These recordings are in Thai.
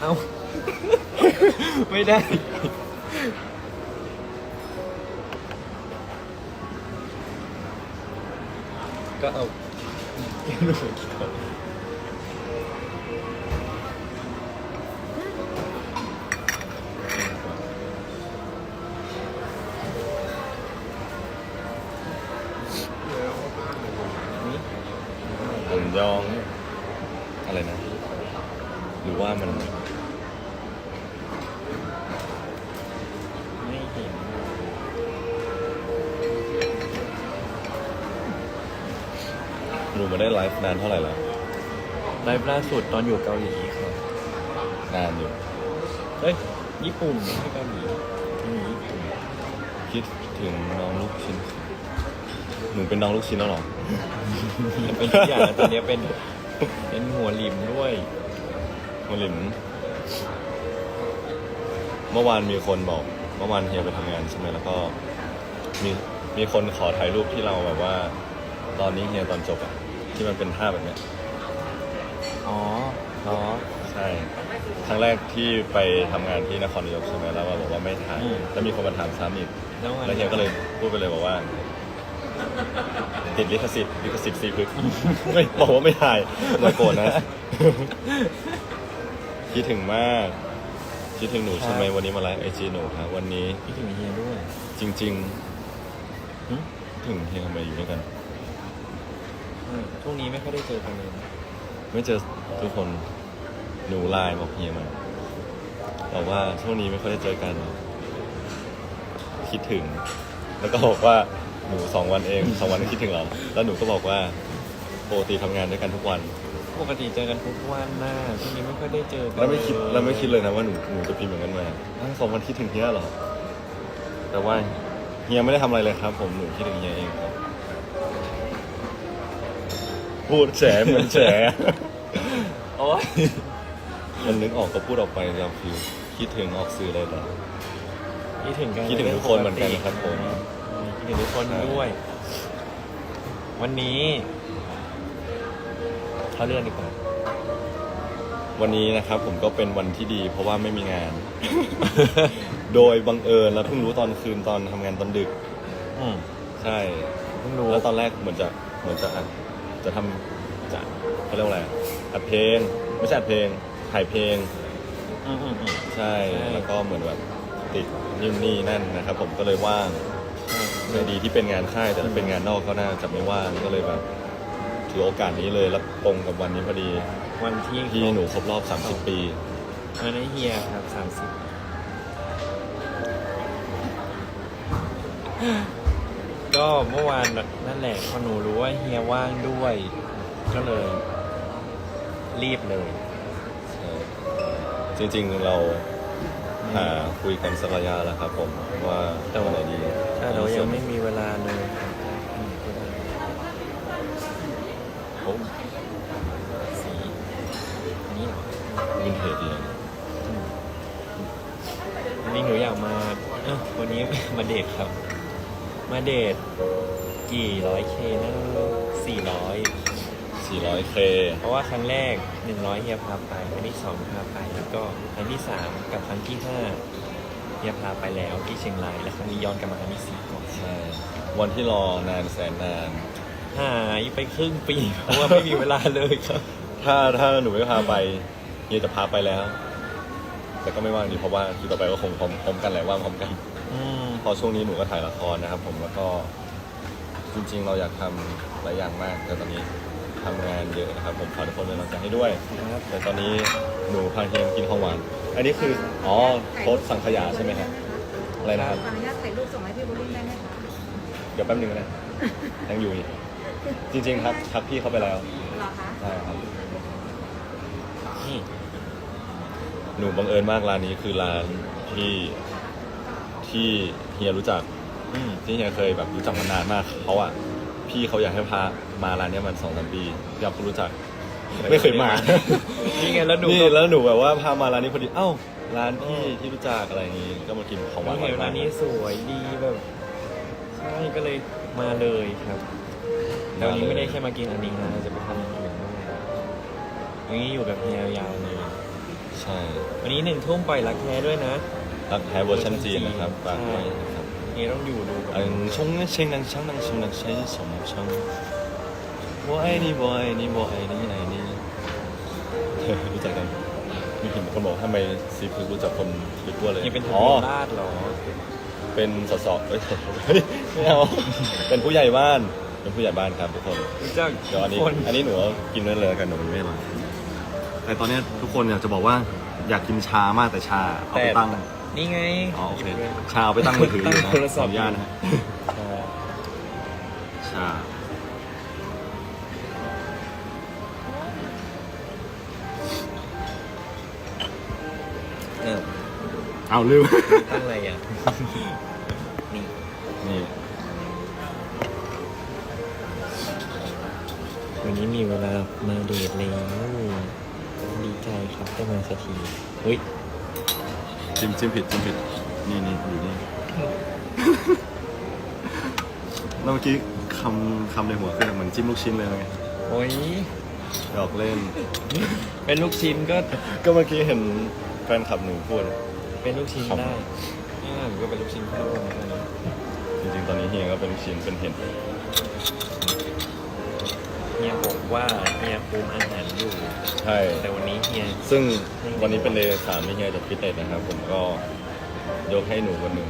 เอ้า ไม่ได้ ก็เอาแก้วหนูเขียวผมยอง นานเท่าไหร่แล้วไลฟ์ล่าสุดตอนอยู่เกาหลีครับนานอยู่เฮ้ยญี่ปุ่นไม่ใช่เกาหลีอืมญี่ปุ่นคิดถึงน้องลูกชิ้นหนูเป็นน้องลูกชิ้นแล้วเหรอเป็นทุกอย่างตอนนี้เป็นเป็นหัวหลิมด้วยมลิมเมื่อวานมีคนบอก เมื่อวานเฮียไปทำงานใช่ไหมแล้วก็มีมีคนขอถ่ายรูปที่เราแบบว่า ตอนนี้เฮียตอนจบอะ ที่มันเป็นท่าแบบเนี้ยอ๋อเหรอใช่ครั้งแรกที่ไปทำงานที่นครนายกใช่ไหมแล้วเราบอกว่าไม่ถ่ายอืม แล้วมีคนมาถามซ้ำอีก แล้วไง แล้วเฮียก็เลยพูดไปเลยบอกว่า ติดลิขสิทธิ์ลิขสิทธิ์ซีพึกไม่บอกว่าไม่ถ่ายอย่าโกรธนะ คิดถึงมาก คิดถึงหนูใช่ไหมวันนี้มาไลฟ์ไอจีหนูครับวันนี้พี่ถึงเฮียด้วย จริง หึ ๆ ถึงเฮียทำไมอยู่ด้วยกัน อืมช่วงนี้ไม่ค่อยได้เจอกันเลยนะไม่เจอทุกคนหนูไลน์บอกเฮียมาบอกว่าช่วงนี้ไม่ค่อยได้เจอกัน คิดถึง แล้วก็บอกว่าหนูสองวันเองสองวันก็คิดถึงเราแล้วหนูก็บอกว่าปกติทำงานด้วยกันทุกวัน ปกติเจอกันทุกวันนะช่วงนี้ไม่ค่อยได้เจอกันแล้วไม่คิดเยแล้วไม่คิดเลยนะว่าหนูหนูจะพิมพ์อย่างนั้นมาอ้าวสองวันคิดถึงเฮียเหรอแต่ว่าเฮียไม่ได้ทำอะไรเลยครับ ผมหนูคิดถึงเฮียเองครับ พูดแฉเหมือนแฉโอ๊ยมันนึกออกก็พูดออกไปเราคือคิดถึงออกสื่อเลยเหรอคิดถึงกันคิดถึงทุกคนเหมือนกันครับผม คิดถึงทุกคนด้วย วันนี้เขาเลื่อนดีกว่าวันนี้นะครับผมก็เป็นวันที่ดี เพราะว่าไม่มีงาน โดยบังเอิญแล้วเพิ่งรู้ตอนคืนตอนทำงานตอนดึก อืมใช่ เพิ่งรู้แล้วตอนแรกเหมือนจะเหมือนจะอัด จะทำจะเขาเรียกว่าอะไรอัดเพลง ไม่ใช่อัดเพลงถ่ายเพลง อืมอืมอืม ใช่ ใช่ แล้วก็เหมือนแบบติดนู่นนี่นั่นนะครับ ผมก็เลยว่างในดีที่เป็นงานค่าย แต่ถ้าเป็นงานนอกก็น่าจะไม่ว่างก็เลยแบบถือโอกาสนี้เลยแล้วตรงกับวันนี้พอดีวันที่ที่หนูครบรอบ 30 ปี วันนี้เฮียครับสามสิบ ก็เมื่อวานนั่นแหละพอหนูรู้ว่าเฮียว่างด้วย ก็เลย รีบเลยจริงๆเราหาคุยกันสักระยะแล้วครับผมว่าจะวันไหนดีใช่เรายังไม่มีเวลาเลยครับอืมก็ได้โอ้สีอันนี้เหรอวินเทจดีนะอืมวันนี้หนูอยากมาเอ้อวันนี้มาเดทครับ มาเดทกี่ร้อยเคนะสี่ร้อย 400K เพราะว่าครั้งแรกหนึ่งร้อยเฮียพาไป ครั้งที่สองพาไป แล้วก็ครั้งที่สามกับครั้งที่ห้าเฮียพาไปแล้วที่เชียงราย และครั้งนี้ย้อนกลับมาครั้งที่สี่ก่อนใช่วันที่รอนานแสนนาน หายไปครึ่งปี เพราะว่าไม่มีเวลาเลยครับ ถ้าถ้าหนูไม่พาไปเฮียจะพาไปแล้ว แต่ก็ไม่ว่างดีเพราะว่าคือต่อไปก็คงพร้อมพร้อมกันแหละว่างพร้อมกัน อืมพ อช่วงนี้หนูก็ถ่ายละครนะครับ ผมแล้วก็จริง ๆ เราอยากทำหลายอย่างมาก แต่ตอนนี้ทำงานเยอะนะครับ ผมขอทุกคนเป็นกำลังใจให้ด้วย ครับแต่ตอนนี้หนูพาเฮียกินของหวาน อันนี้คืออ๋อโค้ดสังขยาใช่ไหมครับอะไรนะครับ ขออนุญาตถ่ายรูปส่งให้พี่บุรินได้ไหมคะเดี๋ยวแป๊บนึงนะยังอยู่อีกจริงๆครับทักพี่เขาไปแล้วเหรอคะใช่ครับนี่หนูบังเอิญมากร้านนี้คือร้านที่ที่ เฮียรู้จัก อืมที่เฮียเคยแบบรู้จักมานานมากเขาอะพี่เขาอยากให้พามาร้านเนี้ยมันสองสามปีอยากรู้จัก ไม่เคยมา นี่ไงแล้วหนูนี่ก็ แล้วหนูแบบว่าพามาร้านนี้พอดีเอ้าร้านพี่ที่รู้จักอะไรอย่างงี้ก็มากินของหวานนี่ไงๆร้านนี้สวยดีแบบใช่ก็เลยมาเลยครับแต่วันนี้ไม่ได้แค่มากินอันนี้นะจะไปทำอย่างอื่นด้วยอย่างนี้อยู่กับเฮียยาวเลย ใช่วันนี้หนึ่งทุ่มปล่อยรักแท้ด้วยนะ รักแท้เวอร์ชันจีนนะครับฝากไว้นะครับนี่ต้องอยู่ดูอันชงเชงนังช่งนังชงนังเชงสมช่างว่าไอ้นี่บอยนี่บอยนี่ไอ้นี่รู้จักกันมีเห็นคนบอกทำไมซีฟูรู้จักคนฟิตัวเลยยังเป็นทวีลาดหรอเป็นสสเอ้ยไม่เอาเป็นผู้ใหญ่บ้านเป็นผู้ใหญ่บ้านครับทุกคนรู้จักเดี๋ยวอันนี้อันนี้หนูกินนั่นเลยกันหนูไม่มาแต่ตอนนี้ทุกคนอยากจะบอกว่าอยากกินชามากแต่ชาเอาไปตั้ง นี่ไงอ๋อโอเคชาเอาไปตั้งมือถืออยู่นะตั้งโทรศัขอพท์อนุญาตนะฮะชาเออเอาลืม ตั้งอะไรอะ นี่นี่วันนี้มีเวลามาเดทแล้วดีใจครับได้มาสักทีเฮ้ย จิ้มจิ้มผิดจิ้มผิด นี่นี่อยู่นี่ แล้วเมื่อกี้คำคำในหัวคือเหมือนจิ้มลูกชิ้นเลยไงโอ้ยหยอกเล่น เป็นลูกชิ้นก็ก็เมื่อกี้เห็นแฟนคลับหนูพูด เป็นลูกชิ้นครับได้นี่หนูก็เป็นลูกชิ้นที่ร่วมกันนะจริงๆ ตอนนี้เฮียก็เป็นลูกชิ้นเป็นเห็ด เฮียบอกว่าเฮียคุมอาหารอยู่ ใช่ แต่วันนี้เฮียซึ่งวันนี้เป็นเดย์สามที่เฮียจะฟิตเนสนะครับ ผมก็ยกให้หนูคนหนึ่ง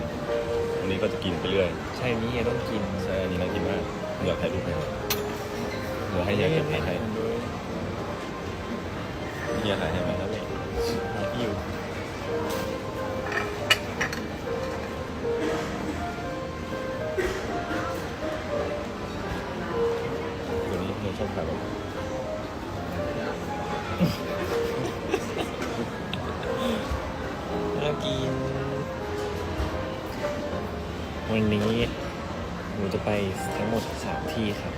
วันนี้ก็จะกินไปเรื่อย ใช่นี่เฮียต้องกินใช่อันนี้น่ากินมากอยากถ่ายรูปไหมเดี๋ยวให้เฮียเก็บถ่ายให้เฮียถ่ายให้ไหมแล้ว ชอบถ่ายแบบน่ากิน วันนี้หนูจะไปทั้งหมดสามที่ครับ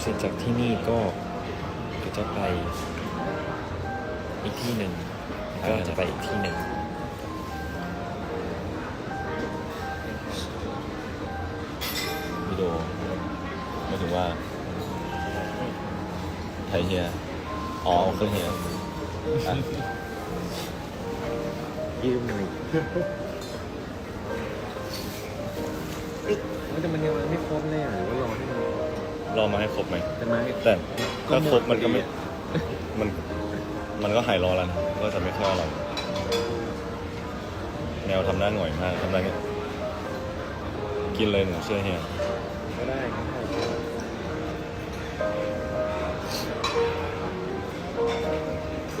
เสร็จจากที่นี่ก็เดี๋ยวจะไปอีกที่หนึ่งแล้วก็จะไปอีกที่หนึ่งวิดีโอหมายถึงว่า ถ่ายเฮีย อ๋อเอาเครื่องเฮียอะยืมหน่อยแต่มันยังไม่ครบเลยอะหรือว่ารอให้มันรอมาให้ครบไหม จะมาให้แต่ถ้าครบมันก็ไม่ มัน มันก็หายร้อนแล้วนะก็จะไม่ค่อยอร่อยแนวทำหน้าหน่อยมากทำได้เงี้ยกินเลยหนูเชื่อเฮีย ก็ได้ครับ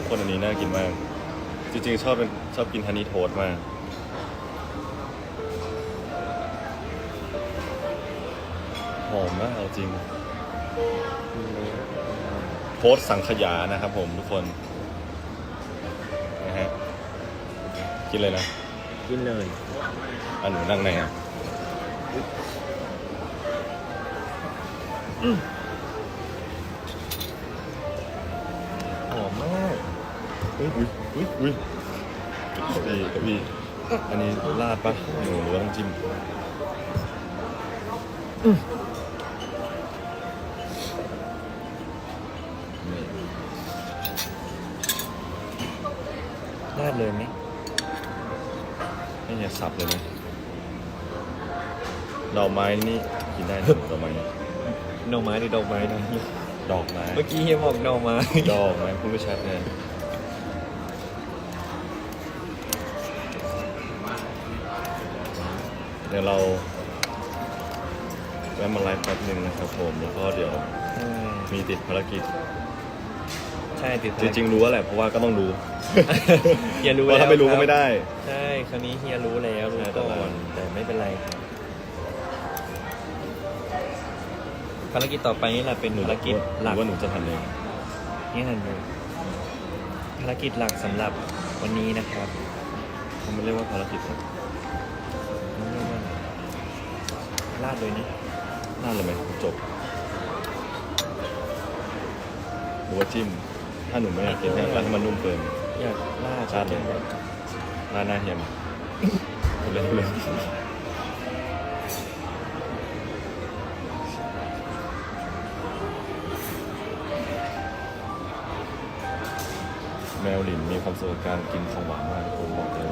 คนอันนี้น่ากินมาก จริงๆ ชอบเป็นชอบกินฮันนี่โทสต์มาก หอมมากเอาจริง โทสต์สังขยานะครับผมทุกคนนะฮะกินเลยนะกินเลยอันหนูนั่งไหนอะ อุ้ยอุ้ยอุ้ยอุ้ยดีกับพี่อันนี้ราดปะหนูหรือว่าต้องจิ้มนี่ราดเลยไหมให้เนี่ยสับเลยไหมดอกไม้นี่กินได้นะดอกไม้ดอกไม้หรือดอกไม้นะดอกไม้ เมื่อกี้เฮียบอกดอกไม้ ดอกไม้พูดไม่ชัดเลย เดี๋ยวเราแวะมาไลฟ์แป๊บหนึ่งนะครับผม แล้วก็เดี๋ยวมีติดภารกิจ ใช่ติดจริงๆรู้ว่าแหละเพราะว่าก็ต้องรู้เฮียรู้เพราะแล้วถ้าไม่รู้คก็บไม่ได้ ใช่คราวนี้เฮียรู้แล้วรู้ใช่แต่ก่อว่านแต่ไม่เป็นไรครับภารกิจต่อไปนี่แหละเป็นภารกิจหหลัรืกอว่าหนูจะทำเองนี่นั่นเลยภารกิจหลักสำหรับวันนี้นะครับ เขาไม่เรียกว่าภารกิจหร ลาดเลยนะน่าเลยไหมจบหรือว่าจิ้ม ถ้าหนูไม่อยากกินให้ร้านให้มันนุ่มเกินอยากลาดลาดเลยร้านหน้าเฮียมพูดเล่นพูดเล่นแมวหลินมีความสุขกับการกินของหวานมากผมบอกเลย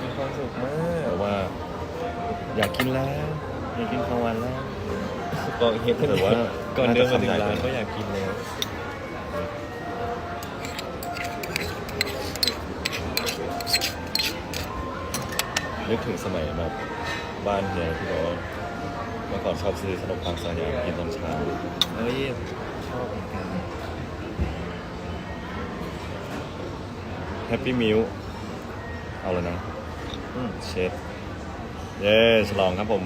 มีความสุขมากแต่ว่า อยากกินแล้ว อยากกินของหวานแล้วบอกเห็นแต่ว่าก่อนเดินมาถึงน่าจะร้านทำได้ก็อยากกินแล้วนึกถึงสมัยแบบบ้านเฮียที่บอกว่าเมื่อก่อนชอบซื้อขนมปังสายยางกินตอนเช้าเอ้ยชอบเหมือนกันแฮปปี้มิลเอาเลยนะอืมเชฟเย้ฉลองครับผม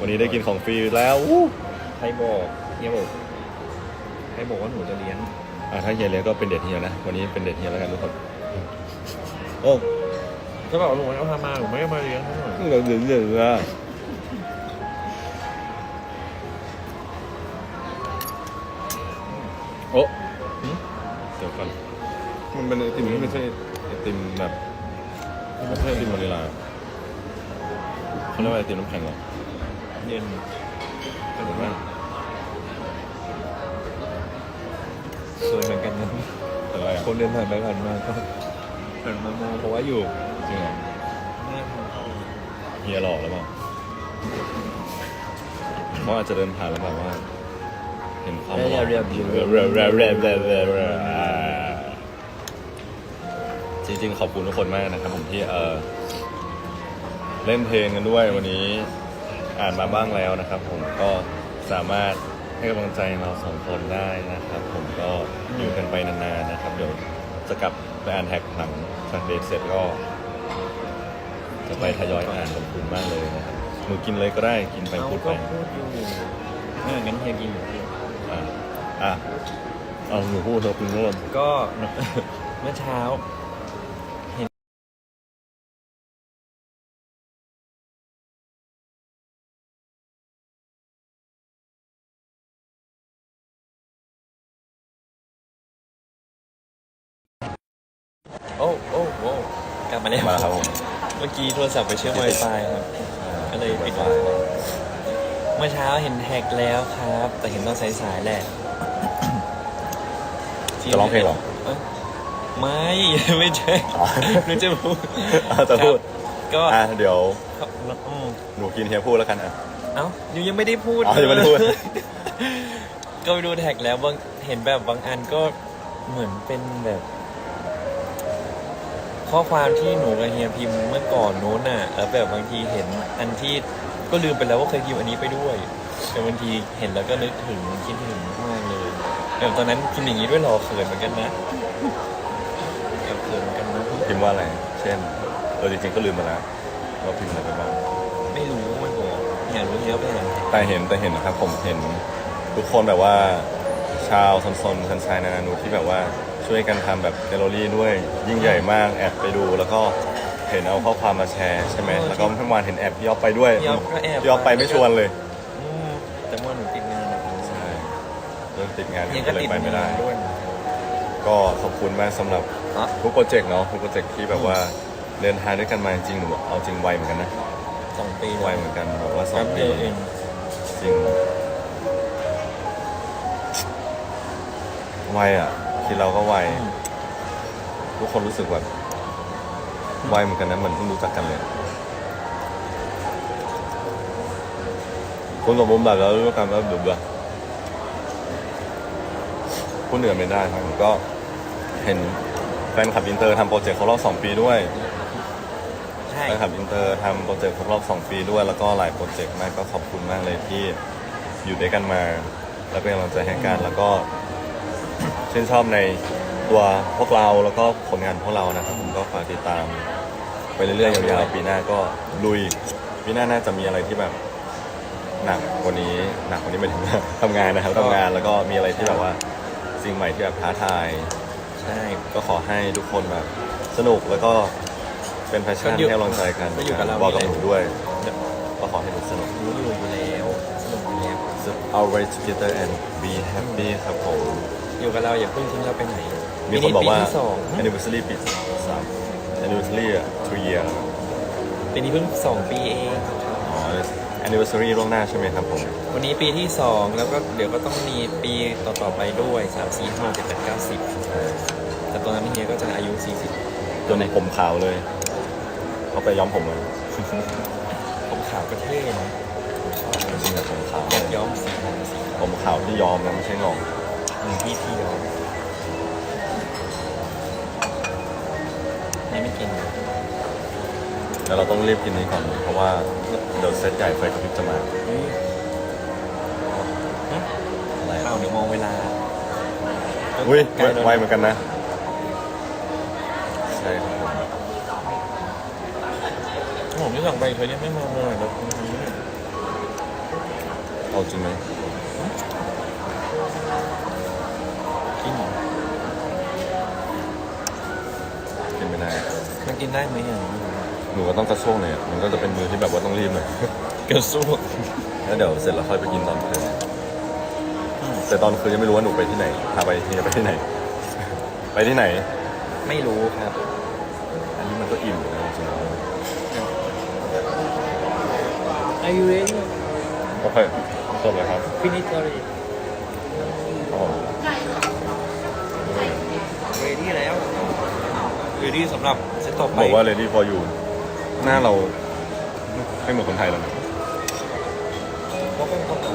วันนี้ได้กินของฟรีแล้วอู้ใครบอกเฮียบอกใครบอกว่าหนูจะเลี้ยงอะถ้าเฮียเลี้ยงก็เป็นเด็ดเฮียนะ วันนี้เป็นเด็ดเฮียแล้วกันทุกคนโอ้ก็บอกว่าหนูไม่เอาพามาหนูไม่ได้มาเลี้ยงเขาหน่อยเหลือเหลือเหลือเหลือโอ้หึเดี๋ยวก่อนมันเป็นไอติมที่ไม่ใช่ไอติมแบบไม่ใช่ไอติมวานิลาเขาเรียกว่าไอติมน้ำแข็งเหรอ เย็นเห็นไหมสวยเหมือนกันนะเป็นอะไรอะคนเดินผ่านไปผ่านมาก็หันมามองเพราะว่าอยู่จริงเหรอหน้าทางเข้าเฮียหลอกแล้วเปล่าเขาอาจจะเดินผ่านแล้วแบบว่า เห็นความหล่อเรียบเรียบเรียบเรียบเรียบเรียบเรียบเรียบเรียบอ่าจริงๆขอบคุณทุกคนมากนะครับผมที่เออเล่นเพลงกันด้วยวันนี้ อ่านมาบ้างแล้วนะครับ ผมก็สามารถให้กำลังใจเราสองคนได้นะครับ ผมก็อยู่กันไปนานๆนะครับ เดี๋ยวจะกลับไปอ่านแท็กหลังจากเดทเสร็จก็ จะไปทยอยอ่านขอบคุณมากเลยนะครับหนูกินเลยก็ได้กินไปเอาพูดก็ไปพูดอยู่เอองั้นเฮียกินอยู่อะอะเอาหนูพูดเราคุณเริ่มก็เมื่อเช้า โอ้โอ้โอ้กลับมาแล้วมาครับผมเมื่อกี้โทรศัพท์ไปเชื่อม Wi-Fi ครับ ก็เลยปิดไว้ เมื่อเช้าเห็นแท็กแล้วครับ แต่เห็นตอนสายๆแหละจะร้องเพลงเหรอเอ้ยไม่ ไม่ใช่อ๋อ หนูจะพูดอะจะพูดครับก็อะเดี๋ยวอืมหนูกินเฮียพูดแล้วกันอะ เอ้ายังยังไม่ได้พูดอ๋อยังไม่ได้พูด เลยก็ไปดูแท็กแล้วบางเห็นแบบบางอันก็เหมือนเป็นแบบ ข้อความที่หนูกับเฮียพิมพ์เมื่อก่อนโน้นน่ะแล้วแบบบางทีเห็นอันที่ก็ลืมไปแล้วว่าเคยพิมพ์อันนี้ไปด้วย แต่บางทีเห็นแล้วก็นึกถึงคิดถึงมากเลยแบบตอนนั้นพิมพ์อย่างนี้ด้วยเหรอเขินเหมือนกันนะแอบเขินเหมือนกันนะพิมพ์ว่าอะไร เช่นเออจริงๆก็ลืมไปแล้วว่าพิมพ์อะไรไปบ้างไม่รู้ไม่บอกอยากรู้เยอะไปไหนแต่เห็นแต่เห็นนะครับผมเห็นทุกคนแบบว่าชาวซนซนชันชายนานานุที่แบบว่า ช่วยกันทำแบบแกลเลอรี่ด้วยยิ่งใหญ่มากแอบไปดูแล้วก็เห็นเอาข้อความมาแชร์ใช่ไหมแล้วก็เมื่อวานเห็นแอบพี่ออฟไปด้วยพี่อ๊อฟก็แอบ พี่ออฟไปไม่ชวนเลยอืมแต่เมื่อหนูติดงานนะครับใช่เรื่องติดงานเฮียก็ก็เลยติดไปไม่ได้ งานด้วย ก็ขอบคุณมากสำหรับอ๋อทุกโปรเจกต์เนาะทุกโปรเจกต์ที่แบบว่าเดินทางด้วยกันมาจริงๆหนูเอาจริงไวเหมือนกันนะสองปีไวเหมือนกันแบบว่าสอแป๊งบปีเดียวเองจริงไวอะ คิดเราก็ไวอืมทุกคนรู้สึกแบบไวเหมือนกันนะเหมือนเพิ่งรู้จักกันเลยคุณสมบูรณ์แบบแล้วรู้กันแล้วเบื่อพูดเหนือไม่ได้ครับผมก็เห็นแฟนคลับอินเตอร์ทำโปรเจกต์ครบรอบสองปีด้วยใช่แฟนคลับอินเตอร์ทำโปรเจกต์ครบรอบ2ปีด้วย แล้วก็หลายโปรเจกต์มากก็ขอบคุณมากเลยที่อยู่ด้วยกันมา แล้วก็ยังกำลังใจให้กันแล้วก็ ชื่นชอบในตัวพวกเราแล้วก็ผลงานพวกเรานะครับผมก็ฝากติดตามไปเรื่อยๆยาวๆปีหน้าก็ลุยปีหน้าน่าจะมีอะไรที่แบบหนักกว่านี้หนักกว่านี้ไม่ถึงทำงานนะครับทำงานแล้วก็มีอะไรที่แบบว่าสิ่งใหม่ที่แบบท้าทายใช่ก็ขอให้ทุกคนแบบสนุกแล้วก็เป็นแพชชั่นก็อยู่ให้กำลังใจกันก็อยู่กับเราบอกกับนี่หแหละนูด้วยก็ขอให้หนูสนุกรู้อยู่อยู่แล้วสนุกอยู่แล้ว So alright together and be happy ครับผม อยู่กับเราอย่าเพิ่งทิ้งเราไปไหนมีคนบอกว่า ปีที่สอง anniversary ปีสาม anniversary อะ two year แล้วปีนี้เพิ่งสองปีเอง อ๋อ anniversary ล่วงหน้าใช่ไหมครับผมวันนี้ปีที่สองแล้วก็เดี๋ยวก็ต้องมีปีต่อๆไปด้วยสามสี่ห้าเจ็ดแปดเก้าสิบจะตอนนั้นเฮียก็จะอายุ40จนผมขาวเลย เขาไปย้อมผมเลยผมขาวก็เท่นะจริงๆอะผมขาวอยากย้อมสีผมสีผมขาวที่ยอมนะไม่ใช่งอก หนึ่งที่ที่ย้อมนี่ไม่กินแล้วเราต้องรีบกินนี้ก่อน เพราะว่าเดี๋ยวเซตใหญ่ไฟกระพริบจะมาเฮ้ยอะไรข้าวเดี๋ยวมองเวลาอุ้ยใกล้แล้วไวเหมือนกันนะ ใช่ครับผมผมที่สั่งไปเธอเนี่ยไม่มาเลยแล้วคุณทำเนี่ยเอาจริงไหม มันกินได้ไหมอะหนูก็ต้องกระโชกหน่อยอะมันก็จะเป็นมือที่แบบว่าต้องรีบหน่อยเกิดสู้แล้วเดี๋ยวเสร็จแล้วค่อยไปกินตอนคืนแต่ตอนคืนยังไม่รู้ว่าหนูไปที่ไหนพาไปเฮียไปที่ไหน ไปที่ไหน ไม่รู้ครับ อันนี้มันก็อิ่มอยู่นะจริงๆ Are you ready โอเคจบเลยครับ Finish already ครับผม Ready แล้ว Ready สำหรับเซ ต่อไปบอกว่า ready for you หน้าเราไม่เหมือนคนไทยแล้วนะก็ต้องต้อง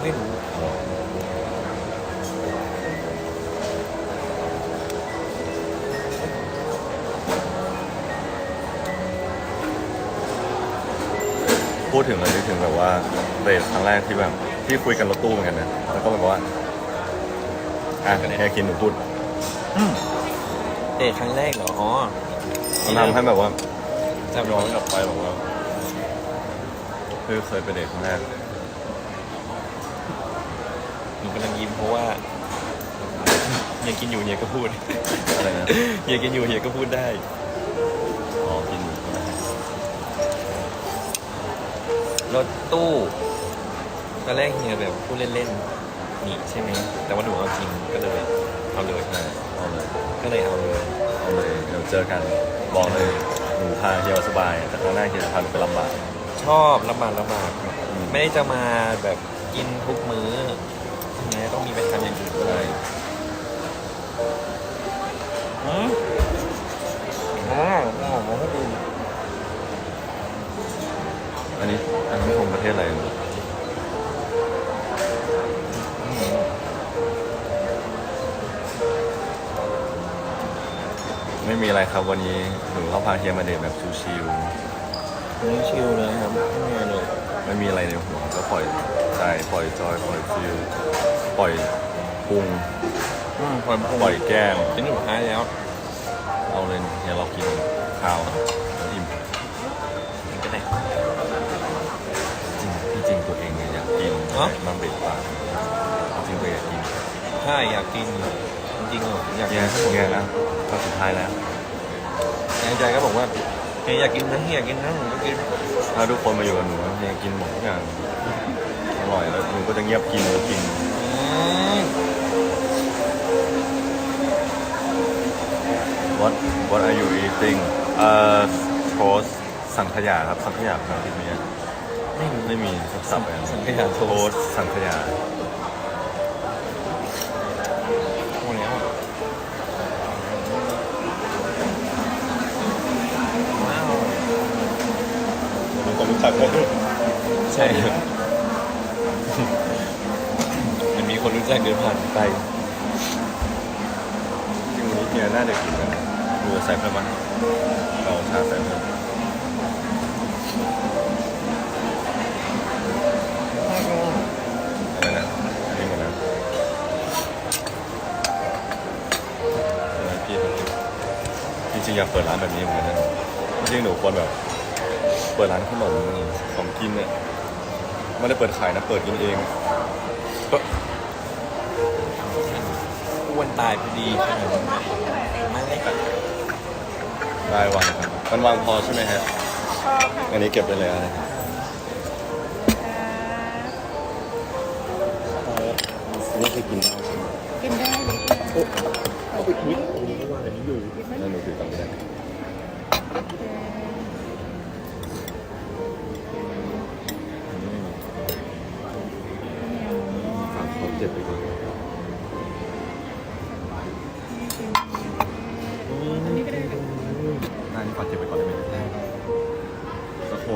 ไม่รู้พูดถึงเลยนึกถึงแบบว่าเรทครั้งแรกที่แบบที่คุยกันรถตู้เหมือนกันนะแล้วก็แบบว่าอะเฮียกินหนูพูด เดทครั้งแรกเหรอ อ๋อมันทำให้แบบว่าจำย้อนกลับไปแบบว่าคือเคยไปเดทครั้งแรกหนูกำลังยิ้มเพราะว่าเฮียกินอยู่เฮียก็พูดอะไรนะเฮียกินอยู่เฮียก็พูดได้ อ๋อ กินหมูก็ได้รถตู้ตอนแรกเฮียแบบพูดเล่นๆนี่ใช่ไหม แต่ว่าหนูเอาจริงก็เลย เอาเลยใช่เอาเลย ก็เลยเอาเลยเอาเลยเดี๋ยวเจอกันบอกเลยหนูพาเฮียมาสบายแต่ครั้งหน้าเฮียจะพาหนูไปลำบากชอบลำบากลำบากครับอืมไม่ได้จะมาแบบกินทุกมื้อเฮียต้องมีไปทำอย่างอื่นด้วใช่ยอืมอ๋ออ๋อมาให้ดูอันนี้อันนี้คงประเทศอะไร ม่มีอะไรครับวันนี้หนูเขาพาเฮียมาเดทแบบชิวนี่ชิลเลยครับไม่มีอะไรเลยๆไม่มีอะไรในหัวก็ปล่อยใจปล่อยจอยปล่อยฟิลปล่อยพุงอืมผมผมปล่อยแก้มเป็นหนูท้ายแล้วเอาเลยเฮียเรากินข้าวแล้วอิ่มมันก็ได้ จริงที่จริงตัวเองเนี่ยอยากกินเอ้าน้ำเบ็ดปลาจริงตัวเองอยากกินใช่อยากกินจริงๆเหรออยากกิเฮียนทั้งหมดเฮียนะก็สุดท้ายแล้ว ในใจก็บอกว่าเฮียอยากกินนะเฮียอยากกินนะหนูก็กินถ้าทุกคนมาอยู่กับหนูเฮียกินหมดทุกอย่างอร่อยแล้วหนูก็จะเงียบกินกินอืม What What are you eating เอ่อโทสสังขยาครับสังขยาภาษาอังกฤษมีไหมไม่รู้ไม่มีสับๆไปสังขยาโทโทสสสังขยา หนูก็รู้จักเลยใช่ครับ มันมีคนรู้จักเดินผ่านไปจริงวันนี้เฮียน่าจะกินกันนะดูใส่เพิ่มมั้ยเอาชาใส่เพิ่มอะไรนะอันนี้หมดแล้วเดี๋ยวให้พี่เขากินจริงๆอยากเปิดร้านแบบนี้เหมือนกันนะจริงๆหนูควรแบบ ปิดร้านขนมของกินเนี่ยไม่ได้เปิดขายนะเปิดกินเองอ้วนตายพอดีขนาดนั้นไม่ได้แบบรายวันครับมันวางพอใช่ไหมฮะพอค่ะอันนี้เก็บไปเลยอะไรนี่คือกินได้ใช่ไหมกินได้เลยเอาไปคุยว่าอันนี้อยู่นั่นหนูถือตังค์ไม่ได้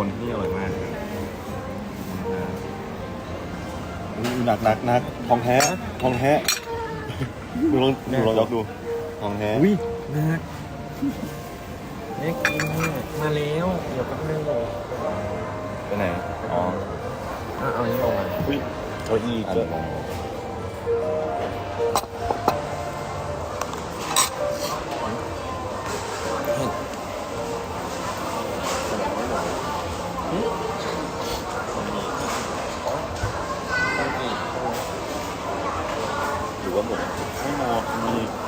นที่นี่อร่อยมากครับอุ๊ยหนักหนักหนักทองแท้ทองแท้ดูลองดูลองยกดูทองแท้อุ้ยนักแม่กินเนี่ยมาแล้วเดี๋ยวแป๊บนึงเลยไปไหนอ๋ออะเอาอันนี้ลงมาอุ้ยเอาอีกอะเยเดี๋ยอะวลอง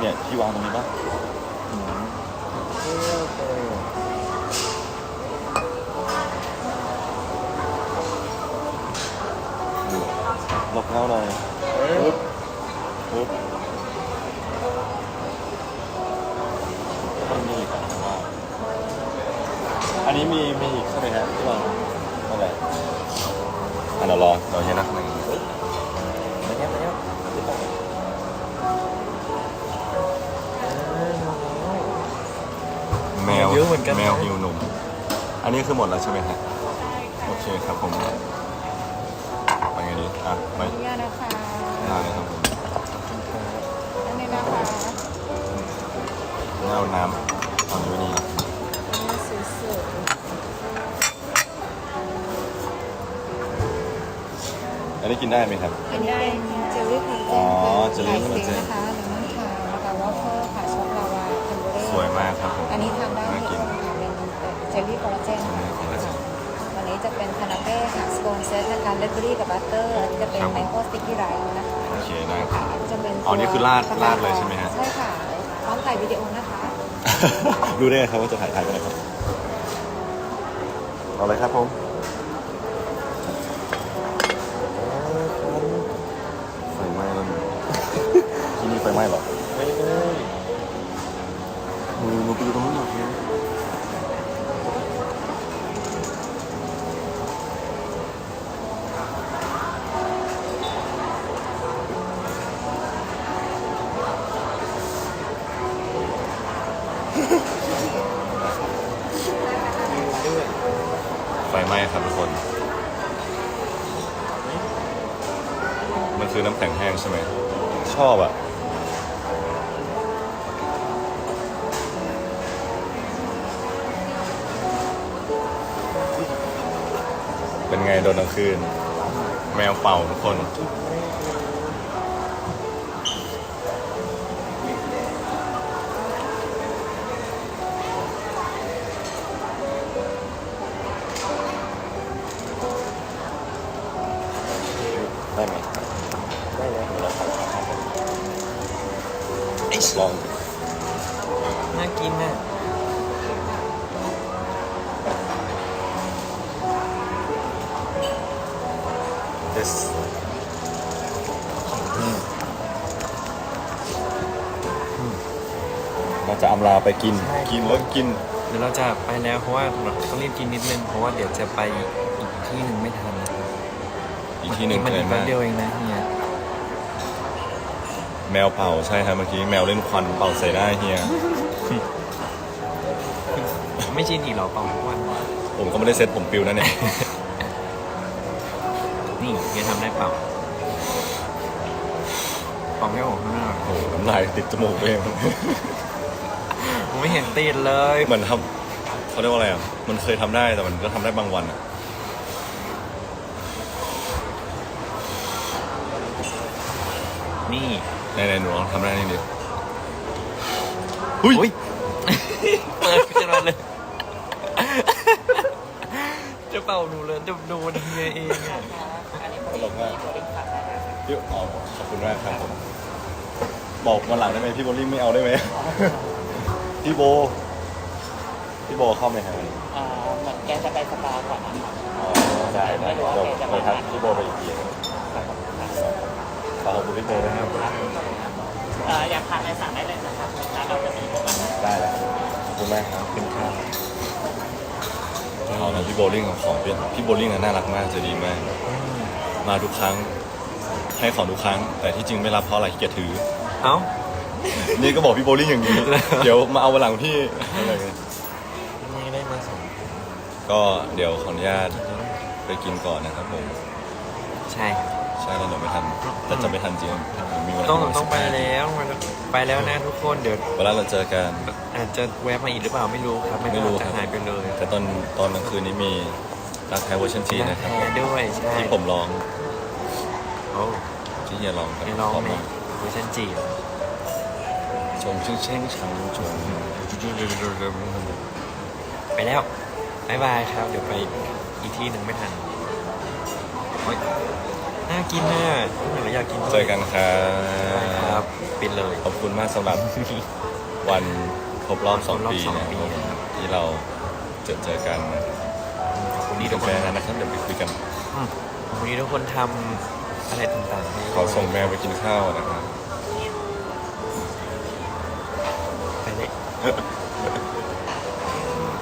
เนี่ยที่วางตรงนี้ปะหลบเงาหน่อยปึ๊บปึ๊บมันมีอีกแต่ว่าอันนี้มีมีอีกใช่ไหมฮะที่วางอะไรอะเรารอเราเห็นนะ กันนะแมวหิวนม อันนี้คือหมดแล้วใช่ไหมฮะโอเคครับผมไปไงดีอะไปขออนุญาตนะคะได้เลยครับผมอันนี้นะคะเอาน้ำเอาอยู่นี่นะอันนี้สวยอันนี้กินได้ไหมครับ ๆอันนี้เป็นเจลลี่คอลลาเจนอ๋อค่ะเจลลี่คอลลาเจนนะคะเลมอนทาร์แล้วก็วอฟเฟิลค่ะช็อกโกแลตเทมเบอร์สวยมากครับผม อันนี้ทาน อลลาเจนเจลลี่คอลลาเจน วันนี้จะเป็นคานาเป้ค่ะสโคนเซตนะคะเลดเบอรี่กับบัตเตอร์อันนี้จะเป็นครับผมแมงโก้สติ๊กกี้ไรซ์นะคะโอเคได้คค่ะรับอันนี้จะเป็นอ๋อนี่คือราดราดเลยใช่ไหมฮะ ใช่ค่ะพร้อมถ่ายวิดีโอนะคะดูได้ไงครับว่าจะถ่ายถ่ายกันนะครับเอาเลยครับผมไฟไหม้แล้วหนูที่นี่ไฟไหม้เหรอไม่เลยมือมือไปอยู่ตรงนู้นหน่อยนะไครับทุกคน มันคือน้ำแข็งแห้งใช่ไหม ชอบอะเป็นไงโดนกลางคืน แมวเป่าทุกคน กิน กินแล้วกิน เดี๋ยวเราจะไปแล้วเพราะว่าเราต้องรีบกินนิดนึงเพราะว่าเดี๋ยวจะไปอีกที่หนึ่งไม่ทันนะครับอีกที่หนึ่งมันเลอียกแป๊มาบกเดียวเองนะเฮียแมวเป่าใช่ครับเมื่อกี้แมวเล่นควันเป่าใส่หน้าเฮีย ไม่ชินอีกเหรอเปล่าทุกวันผมก็ไม่ได้เซ็ตผมปิวนะเนี่ย นี่เฮียทำได้เปล่าเปล่าไม่ออกข้างหน้าโอ้โหน้ำลายติดจมูกเองผม ไม่เห็นติดเลยเหมือนทำเขาเรียกว่าอะไรอะ มันเคยทำได้แต่มันก็ทำได้บางวันอะนี่ในในๆหนูลองทำได้นี่ดิหุ้ยอุ้ยเปิดขึ้นมาเลย จะเป่าหนูเลยจะโดนเฮียเองอะตลกมากพี่อ๋อขอบคุณมากครับผมบอกวันหลังได้ไหมพี่โบลิ่งไม่เอาได้ไหม พี่โบ พี่โบเข้าไหมครับอ่าเหมือนแกจะไปสปาก่อนนะครับ อ๋อได้ได้เดี๋ยวไปทักพี่โบไปอีกทีขอบคุณพี่โบนะครับเอ่ออยากทานอะไรสั่งได้เลยนะครับร้านเราจะมีพวกมันได้แล้วขอบคุณมากครับเป็นข้าวเอาละพี่โบลิ่งของของพี่พี่โบลิ่งน่ะน่ารักมากใจะดีมาก มาทุกครั้งให้ของทุกครั้ง แต่ที่จริงไม่รับเพราะอะไรขี้เกียจถือ เอ้า นี่ก็บอกพี่โบลิ่งอย่างนี้ เดี๋ยวมาเอาวันหลังพี่อะไรเงี้ยนก็เดี๋ยวขออนุญาตไปกินก่อนนะครับผมใช่ครับใช่แล้วเดี๋ยวไม่ทันแต่จะไม่ทันจริงผมมีเวลาต้องถึต้องไป15แล้วมันไปแล้วนะทุกคนเดี๋ยวเวลาเราเจอกันอาจจะแวะมาอีกหรือเปล่าไม่รู้ครับไม่รู้จะครับหายไปเลย แต่ตอนตอนกลางคืนนี้มีรักแท้เวอร์ชันจีนนะครับแพ้ด้วยใช่ที่ผมร้องโอ้ที่เฮียร้องครับไม่ร้องขบในคุณเวอร์ชันจีน ชงชื่อเช่งชังชงไปแล้วบายบายครับ เดี๋ยวไปอีกที่หนึ่งไม่ทันโอ๊ยน่ากินน่ะหนูอยากกินด้วยเจอกันครัครับ บปิดเลย ขอบคุณมากสำหรับวันครบรอบสองครบรอบปีสองนะปีครับ ที่เราเจอเจอกันนะครับขอบคุณนี่ที่ทุทุกกคคนนนะครับเดี๋ยวไปคุยกัน อืมขอบคุณที่ทุกคนทำอะไรต่างๆให้ขอส่งแมวไปกินข้าวนะครับ